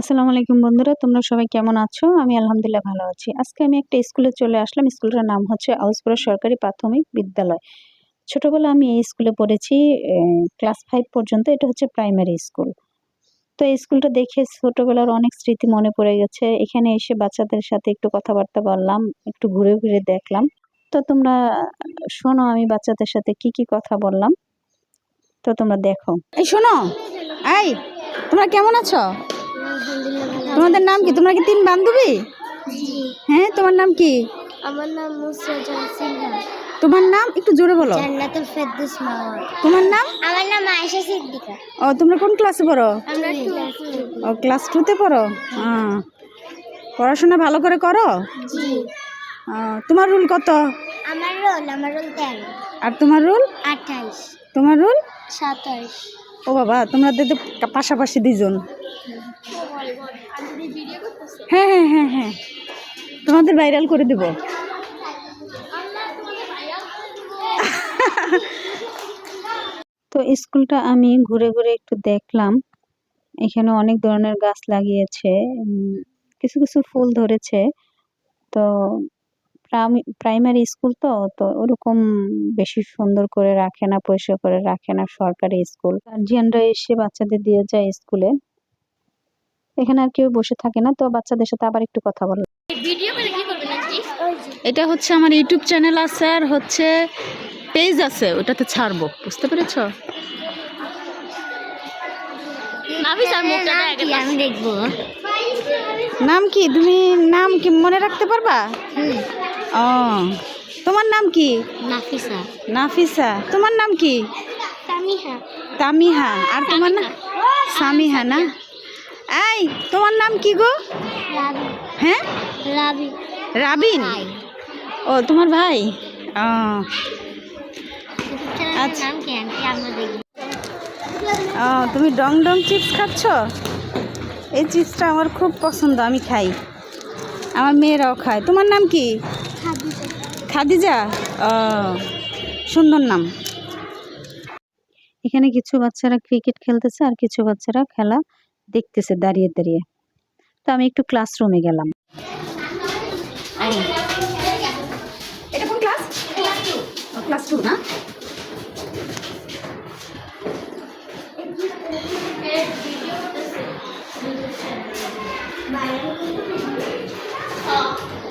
আসসালামু আলাইকুম বন্ধুরা, তোমরা সবাই কেমন আছো? আমি আলহামদুলিল্লাহ ভালো আছি। আজকে আমি একটা স্কুলে চলে আসলাম, স্কুলটার নাম হচ্ছে আউসপুরা সরকারি প্রাথমিক বিদ্যালয়। ছোটবেলা আমি এই স্কুলে পড়েছি ক্লাস ফাইভ পর্যন্ত, এটা হচ্ছে প্রাইমারি স্কুল। তো এই স্কুলটা দেখে ছোটবেলার অনেক স্মৃতি মনে পড়ে গেছে। এখানে এসে বাচ্চাদের সাথে একটু কথাবার্তা বললাম, একটু ঘুরে ঘুরে দেখলাম। তো তোমরা শোনো, আমি বাচ্চাদের সাথে কি কি কথা বললাম। তো তোমরা দেখো। এই শোনো, এই, তোমরা কেমন আছো? তোমাদের নাম কি? তোমরা কি তিন বান্ধবী? হ্যাঁ তোমার নাম কি? আমার নাম মুসরাজান সিনহা। তোমার নাম একটু জোরে বলো। জান্নাতুল ফেরদৌস মাওয়া তোমার নাম? আমার নাম আয়েশা সিদ্দিকা। ও তোমরা কোন ক্লাসে পড়ো? আমরা ও ক্লাস টুতে পড়ো? হ্যাঁ পড়াশোনা ভালো করে করো? জি। তোমার রুল কত? আমার রোল আমার রোল তেরো। আর তোমার রুল? আঠাইশ। তোমার রুল? সাতাইশ। ও বাবা, তোমরা তো পাশাপাশি দুজন হ্যাঁ হ্যাঁ হ্যাঁ হ্যাঁ। তোমাদের ভাইরাল করে দেব। তো স্কুলটা আমি ঘুরে ঘুরে একটু দেখলাম। এখানে অনেক ধরনের গাছ লাগিয়েছে কিছু কিছু ফুল ধরেছে। তো প্রাইমারি স্কুল তো তো ওরকম বেশি সুন্দর করে রাখে না পরিষ্কার করে রাখে না সরকারি স্কুল গার্জিয়ানরা এসে বাচ্চাদের দিয়ে যায় স্কুলে এখানে আর কেউ বসে থাকে না তো বাচ্চাদের সাথে আবার একটু কথা বলো। এটা হচ্ছে আমার ইউটিউব চ্যানেল আছে আর হচ্ছে পেজ আছে ওটাতে ছাড়বো বুঝতে পেরেছ? আমি নাম কি? তুমি নাম কি মনে রাখতে পারবা? ও। তোমার নাম কি? নাফিসা। নাফিসা। তোমার নাম কি? তামিহা। তামিহা। আর তোমার নাম সামিহা না? এই তোমার নাম কি গো? হ্যাঁ? রাবি। রাবিন? ও তোমার ভাই? ও। আচ্ছা। দেখব ও তুমি ডং ডং চিপস খাচ্ছ? এই চিপসটা আমার খুব পছন্দ আমি খাই। আমার মেয়েরাও খায়। তোমার নাম কি? খাদিজা ও সুন্দর নাম। এখানে কিছু বাচ্চারা ক্রিকেট খেলতেছে আর কিছু বাচ্চারা খেলা দেখতেছে দাঁড়িয়ে দাঁড়িয়ে। তো আমি একটু ক্লাসরুমে গেলাম। এটা কোন ক্লাস ক্লাস টু না?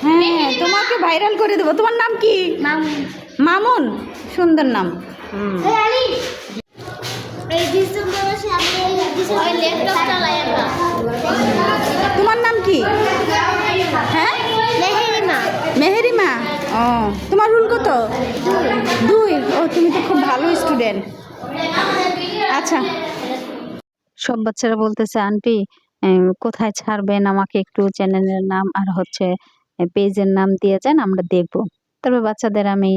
হ্যাঁ তোমাকে ভাইরাল করে দেবো। তোমার নাম কি? মামুন। সুন্দর নাম। তোমার নাম কি? হ্যাঁ? মেহেরিমা। মেহেরিমা? ও তোমার রুল কত? দুই। ও তুমি তো খুব ভালো স্টুডেন্ট আচ্ছা। সব বাচ্চারা বলতেছে আন্টি কোথায় ছাড়বেন? আমাকে একটু চ্যানেলের নাম আর হচ্ছে পেজের নাম দিয়ে যান, আমরা দেখব। তবে বাচ্চাদের আমি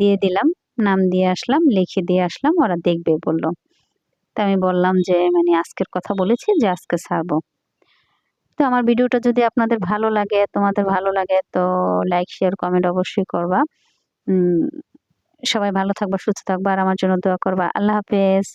দিয়ে দিলাম, নাম দিয়ে আসলাম, লিখে দিয়ে আসলাম, ওরা দেখবে বলল। তা আমি বললাম যে মানে আজকের কথা বলেছি যে আজকে ছাড়বো। তো আমার ভিডিওটা যদি আপনাদের ভালো লাগে, তোমাদের ভালো লাগে, তো লাইক, শেয়ার, কমেন্ট অবশ্যই করবা। সবাই ভালো থাকবা, সুস্থ থাকবা, আর আমার জন্য দোয়া করবা। আল্লাহ হাফেজ।